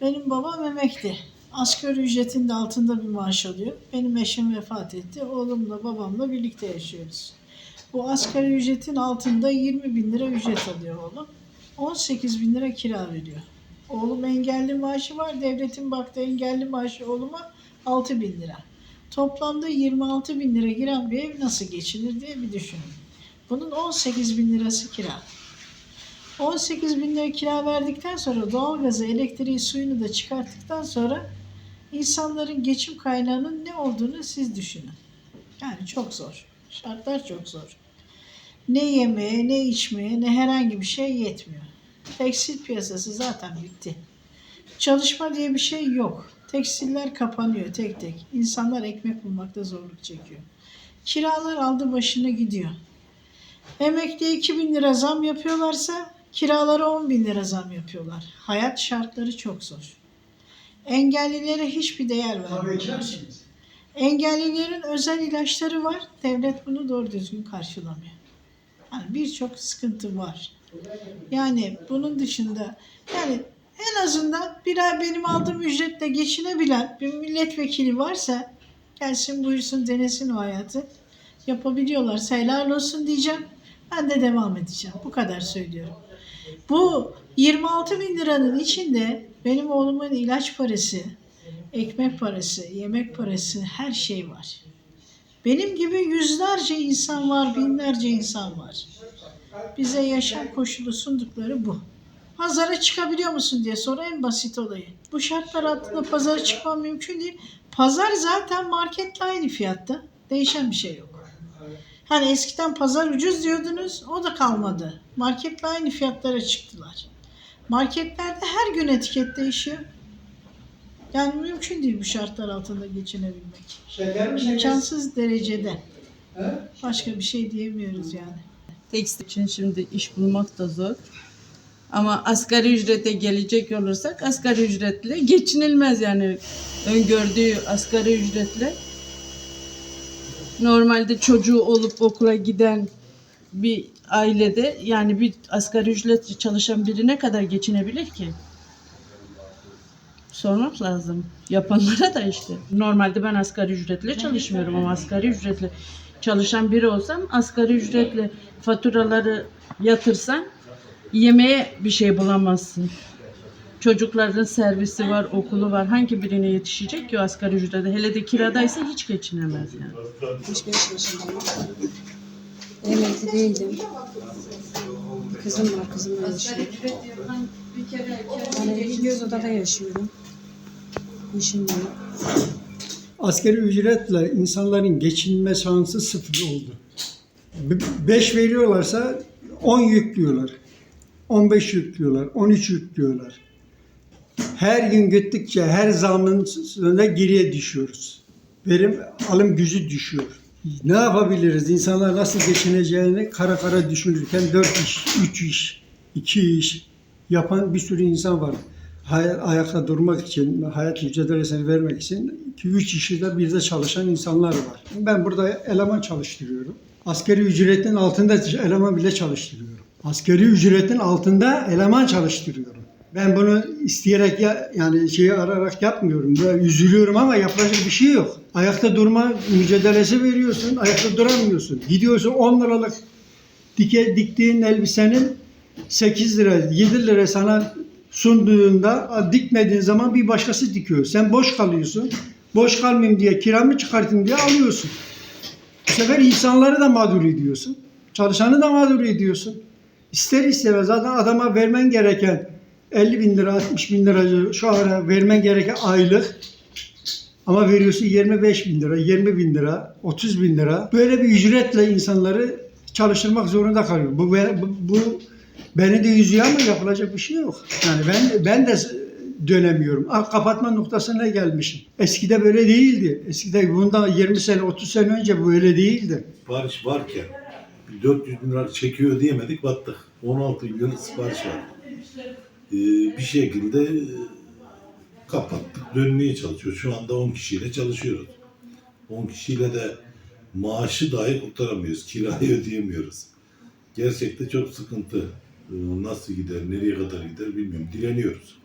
Benim babam emekli. Asgari ücretin de altında bir maaş alıyor. Benim eşim vefat etti. Oğlumla babamla birlikte yaşıyoruz. Bu asgari ücretin altında 20 bin lira ücret alıyor oğlum. 18 bin lira kira veriyor. Oğlum engelli maaşı var. Devletin baktığı engelli maaşı oğluma 6 bin lira. Toplamda 26 bin lira giren bir ev nasıl geçinir diye bir düşünün. Bunun 18 bin lirası kira. 18 bin lira kira verdikten sonra doğalgazı, elektriği, suyunu da çıkarttıktan sonra insanların geçim kaynağının ne olduğunu siz düşünün. Yani çok zor. Şartlar çok zor. Ne yemeye, ne içmeye, ne herhangi bir şey yetmiyor. Tekstil piyasası zaten bitti. Çalışma diye bir şey yok. Tekstiller kapanıyor tek tek. İnsanlar ekmek bulmakta zorluk çekiyor. Kiralar aldı başını gidiyor. Emekliye 2000 lira zam yapıyorlarsa kiralara 10 bin lira zam yapıyorlar. Hayat şartları çok zor. Engellilere hiçbir değer vermiyorlar. Engellilerin özel ilaçları var. Devlet bunu doğru düzgün karşılamıyor. Yani birçok sıkıntı var. Yani bunun dışında yani en azından bir ay benim aldığım ücretle geçinebilen bir milletvekili varsa gelsin buyursun denesin o hayatı. Yapabiliyorlarsa helal olsun diyeceğim. Ben de devam edeceğim. Bu kadar söylüyorum. Bu 26 bin liranın içinde benim oğlumun ilaç parası, ekmek parası, yemek parası her şey var. Benim gibi yüzlerce insan var, binlerce insan var. Bize yaşam koşulu sundukları bu. Pazara çıkabiliyor musun diye soru en basit olayı. Bu şartlar altında pazara çıkmam mümkün değil. Pazar zaten marketle aynı fiyatta. Değişen bir şey yok. Hani eskiden pazar ucuz diyordunuz, o da kalmadı. Marketle aynı fiyatlara çıktılar. Marketlerde her gün etiket değişiyor. Yani mümkün değil bu şartlar altında geçinebilmek. Şeker mi İmkansız derecede. He? Başka bir şey diyemiyoruz yani. Tekstil için şimdi iş bulmak da zor. Ama asgari ücrete gelecek olursak asgari ücretle geçinilmez yani öngördüğü asgari ücretle. Normalde çocuğu olup okula giden bir ailede yani bir asgari ücretle çalışan biri ne kadar geçinebilir ki? Sormak lazım. Yapanlara da işte. Normalde ben asgari ücretle çalışmıyorum ama asgari ücretle çalışan biri olsam asgari ücretle faturaları yatırsan yemeğe bir şey bulamazsın. Çocukların servisi var, okulu var. Hangi birine yetişecek ki o asgari ücrete? Hele de kiradaysa hiç geçinemez yani. 65 yaşındayım. Emekli değilim. Kızım var, kızımla yaşıyorum. Yani göz odada yaşıyorum. İşim yok. Asgari ücretle insanların geçinme şansı sıfır oldu. 5 veriyorlarsa 10 yüklüyorlar. 15 yüklüyorlar, 13 yüklüyorlar. Her gün gittikçe her zamın sonunda geriye düşüyoruz. Verim alım gücü düşüyor. Ne yapabiliriz? İnsanlar nasıl geçineceğini kara kara düşünürken 4 iş, 3 iş, 2 iş yapan bir sürü insan var. Hay- ayakta durmak için, hayat mücadelesini vermek için 2-3 işi de bir de çalışan insanlar var. Ben burada eleman çalıştırıyorum. Asgari ücretin altında eleman bile çalıştırıyorum. Asgari ücretin altında eleman çalıştırıyorum. Ben bunu isteyerek ya, yani şeyi ararak yapmıyorum. Böyle üzülüyorum ama yapacak bir şey yok. Ayakta durma mücadelesi veriyorsun, ayakta duramıyorsun. Gidiyorsun 10 liralık dike, diktiğin elbisenin 8 lira, 7 lira sana sunduğunda dikmediğin zaman bir başkası dikiyor. Sen boş kalıyorsun. Boş kalmayayım diye kiramı çıkartayım diye alıyorsun. Bu sefer insanları da mağdur ediyorsun. Çalışanı da mağdur ediyorsun. İster istemez zaten adama vermen gereken 50 bin lira, 60 bin lira şu ara vermen gereken aylık ama veriyorsun 25 bin lira, 20 bin lira, 30 bin lira. Böyle bir ücretle insanları çalıştırmak zorunda kalıyor. Bu, bu, bu beni de üzüyor ama yapılacak bir şey yok. Yani ben ben de dönemiyorum. Ah, kapatma noktasına gelmişim. Eskide böyle değildi. Eskide bundan 20 sene, 30 sene önce böyle değildi. sipariş varken 400 bin lira çekiyor diyemedik battık. 16 milyon sipariş var. Ee, bir şekilde e, kapattık. Dönmeye çalışıyoruz. Şu anda 10 kişiyle çalışıyoruz. 10 kişiyle de maaşı dahi kurtaramıyoruz. Kirayı ödeyemiyoruz. Gerçekten çok sıkıntı. Ee, Nasıl gider, nereye kadar gider bilmiyorum. Direniyoruz.